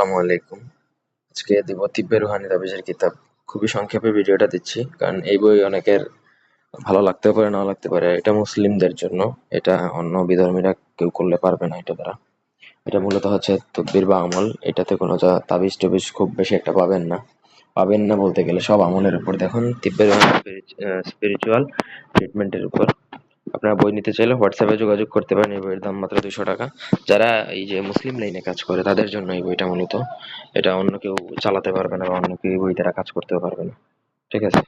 আসসালামু আলাইকুম। আজকে দিব তিব্বে রুহানি তাবিজের কিতাব। খুবই সংক্ষেপে ভিডিওটা দিচ্ছি, কারণ এই বই অনেকের ভালো লাগতে পারে, নাও লাগতে পারে। এটা মুসলিমদের জন্য, এটা অন্য বিধর্মীরা কেউ করলে পারবে না এটা দ্বারা। এটা মূলত হচ্ছে তদ্বির বা আমল। এটাতে কোনো যা তাবিজ টবিজ খুব বেশি একটা পাবেন না। পাবেন না বলতে গেলে সব আমলের উপর। দেখুন, তিব্বে রুহানি স্পিরিচুয়াল ট্রিটমেন্টের উপর। আপনারা বই নিতে চাইলে হোয়াটসঅ্যাপে যোগাযোগ করতে পারেন এই বইয়ের দাম মাত্র দুশো টাকা। যারা এই যে মুসলিম লাইনে কাজ করে, তাদের জন্য এই বইটা মূলত। এটা অন্য কেউ চালাতে পারবে না বা অন্য কেউ এই বই দ্বারা কাজ করতে পারবে না। ঠিক আছে?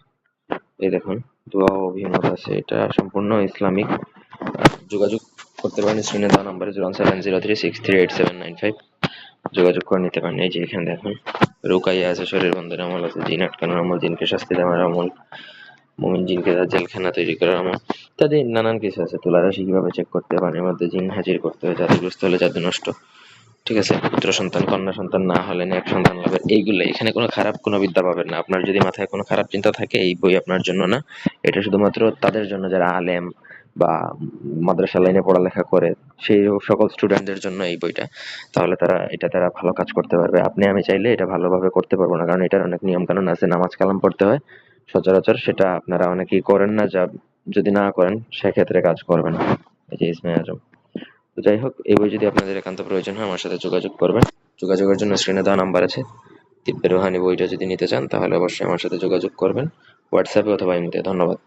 এই দেখুন, দোয়া অভিমত আছে। এটা সম্পূর্ণ ইসলামিক। যোগাযোগ করতে পারেন, স্ক্রিনে দেওয়া নাম্বারে zero seven zero three six three eight seven nine five. যোগাযোগ করে নিতে পারেন। এই যে এখানে দেখুন, রুকাইয়া আছে, শরীর বন্ধের আমল আছে, জিন আটকানোর আমল, জিনকে শাস্তি দেওয়ার আমল। মুমিন জিনকে জেলখানা তৈরি করার আমল ইত্যাদি নানান কিছু আছে। তুলারাশি কীভাবে চেক করতে পানির মধ্যে জিন হাজির করতে হয় জাদুগ্রস্ত হলে জাদু নষ্ট। ঠিক আছে? পুত্র সন্তান, কন্যা সন্তান না হলে এক সন্তান লাভের এইগুলো এখানে কোনো খারাপ কোনো বিদ্যা পাবেন না। আপনার যদি মাথায় কোনো খারাপ চিন্তা থাকে, এই বই আপনার জন্য না। এটা শুধুমাত্র তাদের জন্য যারা আলেম বা মাদ্রাসা লাইনে পড়ালেখা করে, সেই সকল স্টুডেন্টদের জন্য এই বইটা। তাহলে তারা, এটা তারা ভালো কাজ করতে পারবে। আপনি আমি চাইলে এটা ভালোভাবে করতে পারব না, কারণ এটার অনেক নিয়ম কানুন আছে। নামাজ কালাম পড়তে হয় সচরাচর সেটা আপনারা অনেকেই করেন না, যা যদি না করেন সেক্ষেত্রে কাজ করবেন। এই যে ইসমাই আজম। তো যাই হোক, এই বই যদি আপনাদের একান্ত প্রয়োজন হয়, আমার সাথে যোগাযোগ করবেন। যোগাযোগের জন্য স্ক্রিনে দেওয়া নাম্বার আছে। দিব্যের রোহানি বইটা যদি নিতে চান, তাহলে অবশ্যই আমার সাথে যোগাযোগ করবেন। হোয়াটসঅ্যাপে অথবা ইমতে ধন্যবাদ।